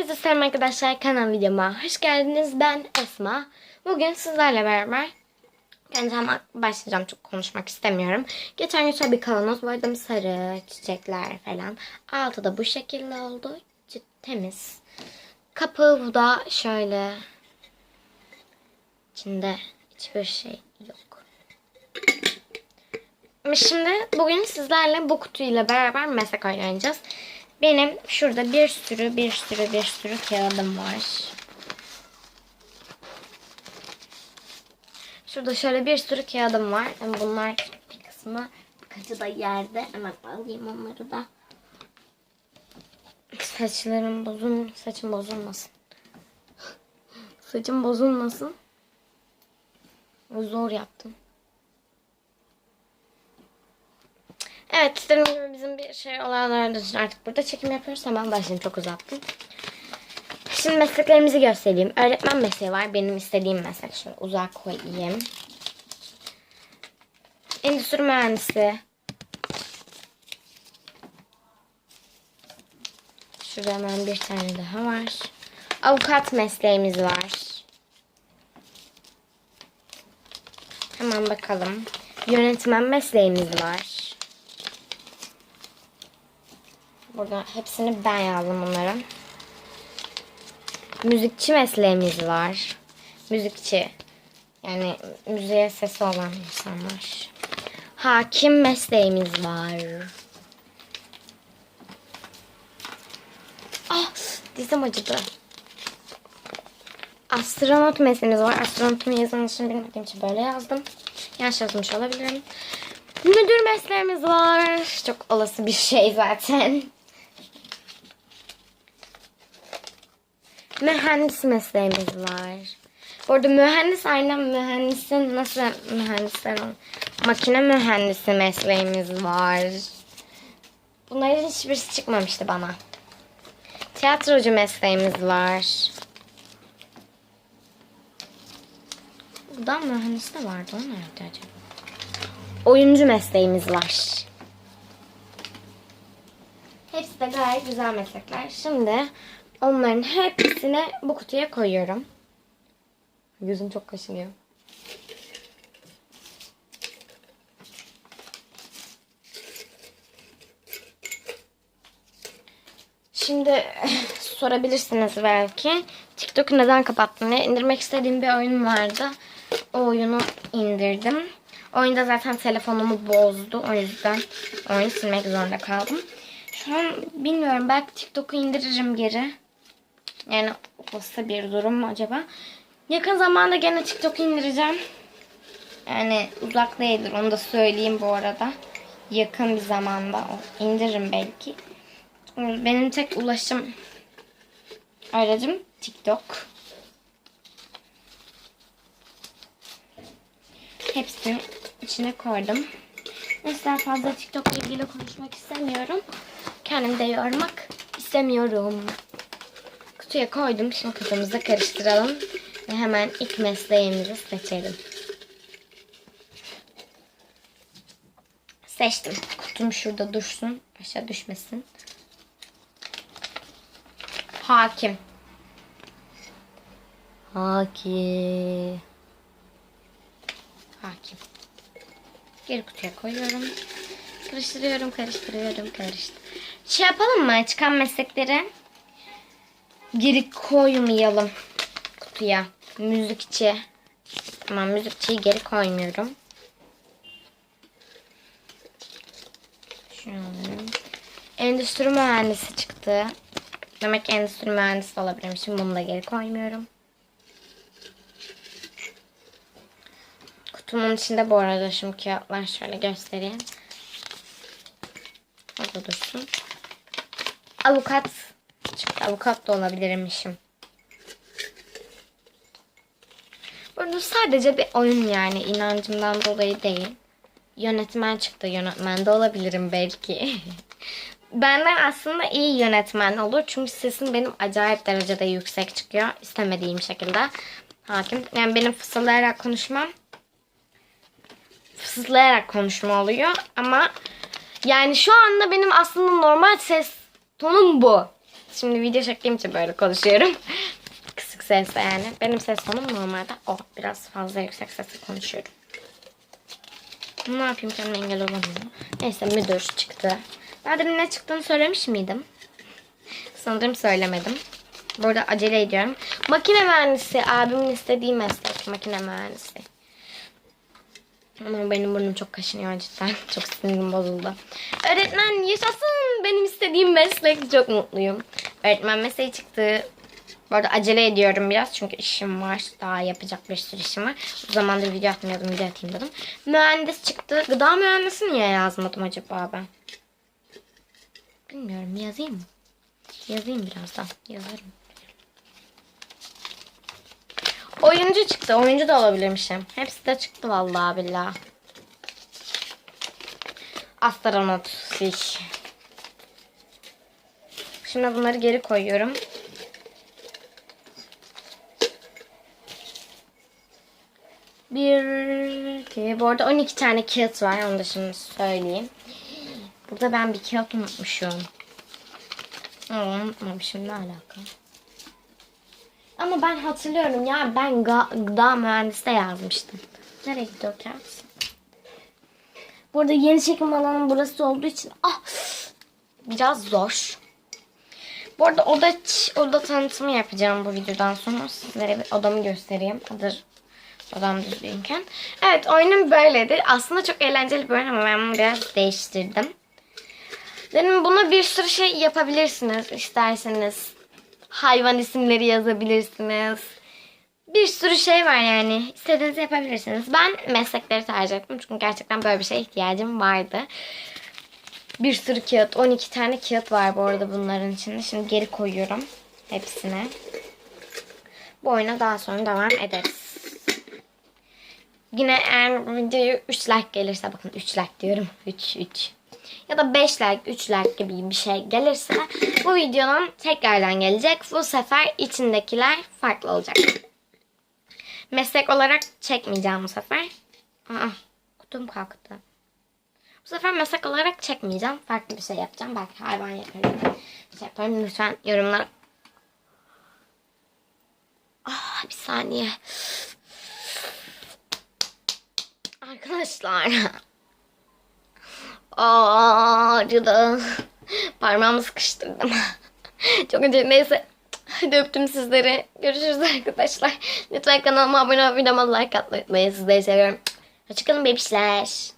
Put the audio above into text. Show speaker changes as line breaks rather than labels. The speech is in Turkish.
Herkese selam arkadaşlar kanal videoma hoş geldiniz. Ben Esma. Bugün sizlerle beraber Önce hemen başlayacağım çok konuşmak istemiyorum. Geçen gün bir kavanoz vardı sarı çiçekler falan. Altı da bu şekilde oldu. Temiz. Kapağı da şöyle. İçinde hiçbir şey yok. Şimdi bugün sizlerle bu kutuyla beraber meslek oynayacağız. Benim şurada bir sürü bir sürü bir sürü kağıdım var. Şurada şöyle bir sürü kağıdım var. Yani bunlar bir kısmı birkaçı da yerde. Hemen alayım onları da. Saçlarım bozun, saçım bozulmasın. Saçım bozulmasın. Zor yaptım. Evet istediğim gibi bizim bir şey olanlar için artık burada çekim yapıyoruz. Hemen başlayayım çok uzattım. Şimdi mesleklerimizi göstereyim. Öğretmen mesleği var. Benim istediğim meslek. Şöyle uzak koyayım. Endüstri mühendisi. Şurada hemen bir tane daha var. Avukat mesleğimiz var. Hemen bakalım. Yönetmen mesleğimiz var. Burada hepsini ben yazdım bunların. Müzikçi mesleğimiz var. Müzikçi. Yani müziğe sesi olan insanlar. Hakim mesleğimiz var. Ah dizim acıdı. Astronot mesleğimiz var. Astronotun yazılışını bilmediğim için böyle yazdım. Yanlış yazmış olabilirim. Müdür mesleğimiz var. Çok olası bir şey zaten. Mühendis mesleğimiz var. Bu arada mühendis aynen mühendisin nasıl mühendisler Makine mühendisi mesleğimiz var. Bunların hiçbirisi çıkmamıştı bana. Tiyatrocu mesleğimiz var. Burada mühendis de vardı. O nerede acaba? Oyuncu mesleğimiz var. Hepsi de gayet güzel meslekler. Şimdi onların hepsini bu kutuya koyuyorum. Yüzüm çok kaşınıyor. Şimdi sorabilirsiniz belki. TikTok'u neden kapattın diye. İndirmek istediğim bir oyun vardı. O oyunu indirdim. Oyunda zaten telefonumu bozdu. O yüzden oyunu silmek zorunda kaldım. Şu an bilmiyorum. Belki TikTok'u indiririm geri. Yani olsa bir durum mu acaba? Yakın zamanda gene TikTok'u indireceğim. Yani uzak değildir. Onu da söyleyeyim bu arada. Yakın bir zamanda indiririm belki. Benim tek ulaşım aracım TikTok. Hepsini içine koydum. Mesela fazla TikTok ile ilgili konuşmak istemiyorum. Kendimi de yormak istemiyorum. Kutuya koydum. Şimdi kafamızda karıştıralım. Ve hemen ilk mesleğimizi seçelim. Seçtim. Kutum şurada dursun. Aşağı düşmesin. Hakim. Hakim. Hakim. Geri kutuya koyuyorum. Karıştırıyorum, karıştırıyorum, karıştır. Şey yapalım mı? Çıkan meslekleri geri koymayalım kutuya. Müzikçi. Tamam müzikçiyi geri koymuyorum. Şunu. Endüstri mühendisi çıktı. Demek endüstri mühendisi olabilirim. Şimdi bunu da geri koymuyorum. Kutumun içinde bu arada şimdi kağıtlar şöyle göstereyim. Orada dursun. Avukat çıktı. Avukat da olabilirmişim. Burada sadece bir oyun yani inancımdan dolayı değil. Yönetmen çıktı. Yönetmen de olabilirim belki. Benden aslında iyi yönetmen olur. Çünkü sesim benim acayip derecede yüksek çıkıyor. İstemediğim şekilde. Hakim. Yani benim fısıldayarak konuşmam fısıldayarak konuşma oluyor. Ama yani şu anda benim aslında normal ses tonum bu. Şimdi video çektiğim için böyle konuşuyorum. Kısık sesle yani. Benim ses tonum normalde o. Biraz fazla yüksek sesle konuşuyorum. Ne yapayım kendime engel olamıyorum. Neyse müdür çıktı. Ben demin ne çıktığını söylemiş miydim? Sanırım söylemedim. Burada acele ediyorum. Makine mühendisi. Abimin istediği meslek. Makine mühendisi. Ama benim burnum çok kaşınıyor cidden. Çok sinirim bozuldu. Öğretmen yaşasın. Benim istediğim meslek. Çok mutluyum. Öğretmen mesleği çıktı. Bu arada acele ediyorum biraz çünkü işim var. Daha yapacak bir sürü işim var. O zamandır video atmıyordum. Video atayım dedim. Mühendis çıktı. Gıda mühendisi niye yazmadım acaba ben? Bilmiyorum. Yazayım mı? Yazayım birazdan. Yazarım. Oyuncu çıktı. Oyuncu da olabilirmişim. Hepsi de çıktı vallahi billahi. Astronot. Fiş. Şimdi bunları geri koyuyorum. Bir, iki, bu arada 12 tane kağıt var. Onu da şimdi söyleyeyim. Burada ben bir kağıt unutmuşum. Ama unutmamışım ne alaka? Ama ben hatırlıyorum ya ben gıda mühendiste yazmıştım. Nereye o kağıt? Burada yeni çekim alanım burası olduğu için ah biraz zor. Bu arada oda, oda tanıtımı yapacağım bu videodan sonra. Sizlere bir odamı göstereyim. Hazır odam düzgünken. Evet oyunum böyledir. Aslında çok eğlenceli bir oyun ama ben bunu biraz değiştirdim. Dedim buna bir sürü şey yapabilirsiniz isterseniz. Hayvan isimleri yazabilirsiniz. Bir sürü şey var yani. İstediğinizi yapabilirsiniz. Ben meslekleri tercih ettim. Çünkü gerçekten böyle bir şeye ihtiyacım vardı. Bir sürü kağıt. 12 tane kağıt var bu arada bunların içinde. Şimdi geri koyuyorum. Hepsine. Bu oyuna daha sonra devam ederiz. Yine eğer videoyu 3 like gelirse bakın 3 like diyorum. 3 3 ya da 5 like 3 like gibi bir şey gelirse bu videonun tekrardan gelecek. Bu sefer içindekiler farklı olacak. Meslek olarak çekmeyeceğim bu sefer. Aa, kutum kalktı. Bu sefer meslek olarak çekmeyeceğim. Farklı bir şey yapacağım. Belki hayvan yaparım. Şey yaparım. Lütfen yorumlar. Ah, bir saniye. Arkadaşlar. Aa, acıdı. Parmağımı sıkıştırdım. Çok acı. Neyse. Hadi öptüm sizleri. Görüşürüz arkadaşlar. Lütfen kanalıma abone olmayı, videoma like atmayı. Sizleri seviyorum. Hoşçakalın bebişler.